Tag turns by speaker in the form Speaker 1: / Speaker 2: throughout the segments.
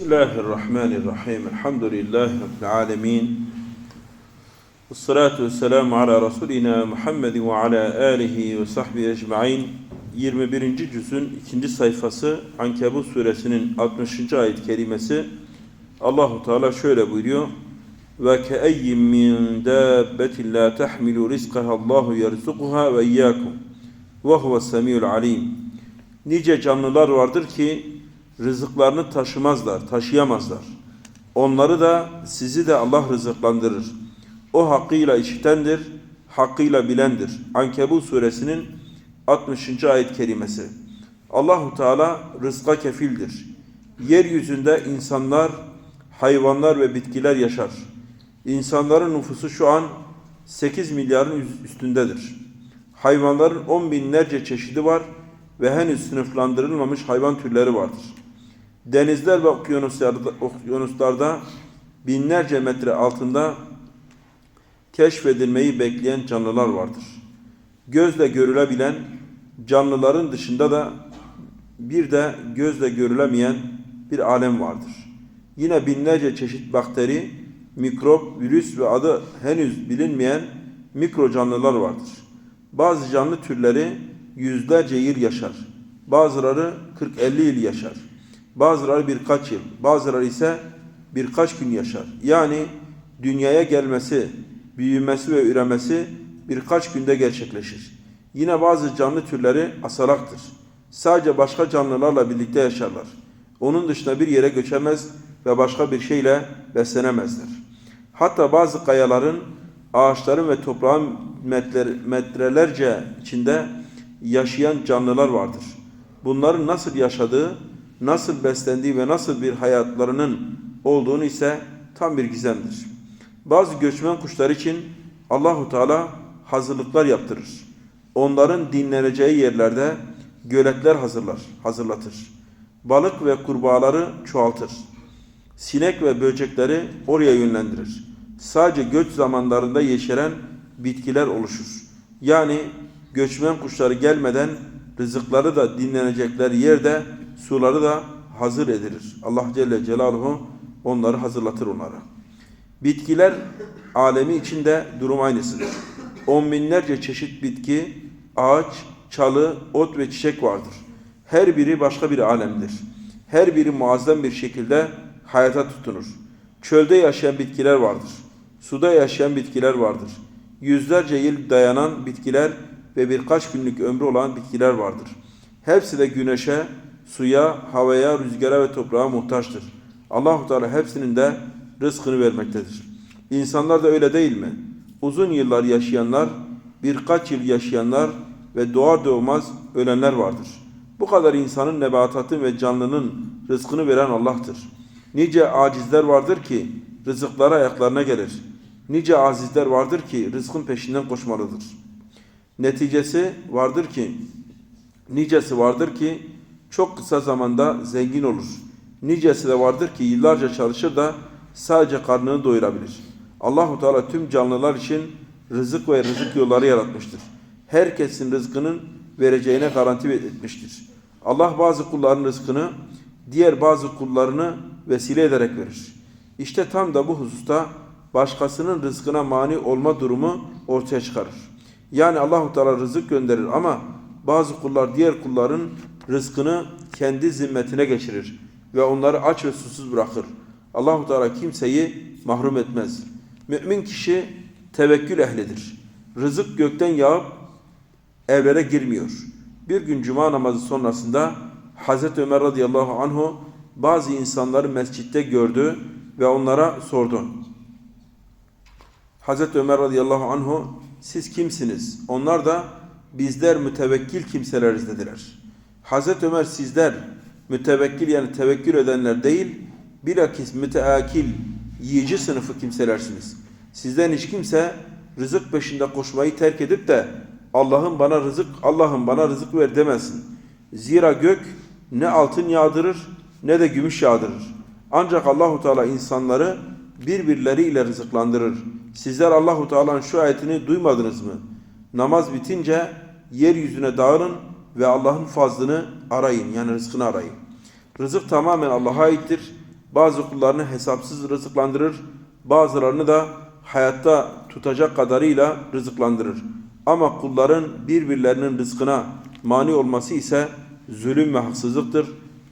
Speaker 1: Bismillahirrahmanirrahim. Elhamdülillahi Rabbil alemin. Esselatu vesselamu ala Resulina Muhammedin ve ala alihi ve sahbihi ecma'in. 21. cüzün ikinci sayfası Ankebut suresinin 60. ayet kerimesi Allahu Teala şöyle buyuruyor. Ve keeyyin min dabbetin la tahmilu rizqaha Allahu yerzuquha ve iyyakum. Ve huves semiyul alim. Nice canlılar vardır ki rızıklarını taşımazlar, taşıyamazlar. Onları da sizi de Allah rızıklandırır. O hakkıyla işitendir, hakkıyla bilendir. Ankebut suresinin 60. ayet kerimesi. Allahu Teala rızka kefildir. Yeryüzünde insanlar, hayvanlar ve bitkiler yaşar. İnsanların nüfusu şu an 8 milyarın üstündedir. Hayvanların 10 binlerce çeşidi var ve henüz sınıflandırılmamış hayvan türleri vardır. Denizler ve okyanuslarda, binlerce metre altında keşfedilmeyi bekleyen canlılar vardır. Gözle görülebilen canlıların dışında da bir de gözle görülemeyen bir alem vardır. Yine binlerce çeşit bakteri, mikrop, virüs ve adı henüz bilinmeyen mikro canlılar vardır. Bazı canlı türleri yüzlerce yıl yaşar. Bazıları 40-50 yıl yaşar. Bazıları birkaç yıl, bazıları ise birkaç gün yaşar. Yani dünyaya gelmesi, büyümesi ve üremesi birkaç günde gerçekleşir. Yine bazı canlı türleri asalaktır. Sadece başka canlılarla birlikte yaşarlar. Onun dışında bir yere göçemez ve başka bir şeyle beslenemezler. Hatta bazı kayaların, ağaçların ve toprağın metrelerce içinde yaşayan canlılar vardır. Bunların nasıl yaşadığı, nasıl beslendiği ve nasıl bir hayatlarının olduğunu ise tam bir gizemdir. Bazı göçmen kuşlar için Allahu Teala hazırlıklar yaptırır. Onların dinleneceği yerlerde göletler hazırlar, hazırlatır. Balık ve kurbağaları çoğaltır. Sinek ve böcekleri oraya yönlendirir. Sadece göç zamanlarında yeşeren bitkiler oluşur. Yani göçmen kuşları gelmeden rızıkları da dinlenecekler yerde suları da hazır edilir. Allah Celle Celaluhu onları hazırlatır onlara. Bitkiler alemi içinde durum aynısıdır. On binlerce çeşit bitki, ağaç, çalı, ot ve çiçek vardır. Her biri başka bir alemdir. Her biri muazzam bir şekilde hayata tutunur. Çölde yaşayan bitkiler vardır. Suda yaşayan bitkiler vardır. Yüzlerce yıl dayanan bitkiler ve birkaç günlük ömrü olan bitkiler vardır. Hepsi de güneşe, suya, havaya, rüzgara ve toprağa muhtaçtır. Allahu Teala hepsinin de rızkını vermektedir. İnsanlar da öyle değil mi? Uzun yıllar yaşayanlar, birkaç yıl yaşayanlar ve doğar doğmaz ölenler vardır. Bu kadar insanın, nebatatın ve canlının rızkını veren Allah'tır. Nice acizler vardır ki rızıkları ayaklarına gelir. Nice azizler vardır ki rızkın peşinden koşmalıdır. Neticesi vardır ki, nicesi vardır ki çok kısa zamanda zengin olur. Nicesi de vardır ki yıllarca çalışır da sadece karnını doyurabilir. Allahu Teala tüm canlılar için rızık ve rızık yolları yaratmıştır. Herkesin rızkının vereceğine garanti etmiştir. Allah bazı kulların rızkını diğer bazı kullarını vesile ederek verir. İşte tam da bu hususta başkasının rızkına mani olma durumu ortaya çıkarır. Yani Allahu Teala rızık gönderir ama bazı kullar diğer kulların rızkını kendi zimmetine geçirir ve onları aç ve susuz bırakır. Allahu Teala kimseyi mahrum etmez. Mümin kişi tevekkül ehlidir. Rızık gökten yağıp evlere girmiyor. Bir gün cuma namazı sonrasında Hazreti Ömer radıyallahu anhu bazı insanları mescitte gördü ve onlara sordu. Hazreti Ömer radıyallahu anhu siz kimsiniz? Onlar da bizler mütevekkil kimseleriz dediler. Hazreti Ömer sizler mütevekkil yani tevekkül edenler değil, bilakis müteakil, yiyici sınıfı kimselersiniz. Sizden hiç kimse rızık peşinde koşmayı terk edip de Allah'ım bana rızık, Allah'ım bana rızık ver demesin. Zira gök ne altın yağdırır ne de gümüş yağdırır. Ancak Allahu Teala insanları birbirleriyle rızıklandırır. Sizler Allahu Teala'nın şu ayetini duymadınız mı? Namaz bitince yeryüzüne dağılın ve Allah'ın fazlını arayın yani rızkını arayın. Rızık tamamen Allah'a aittir. Bazı kullarını hesapsız rızıklandırır, bazılarını da hayatta tutacak kadarıyla rızıklandırır. Ama kulların birbirlerinin rızkına mani olması ise zulüm ve haksızlıktır.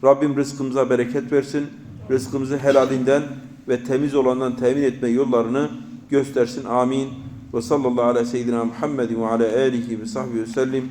Speaker 1: Rabbim rızkımıza bereket versin. Rızkımızı helalinden ve temiz olandan temin etme yollarını göstersin. Amin. Ve sallallahu ala seyyidina Muhammedin ve ala alihi ve sahbihi ve sellim.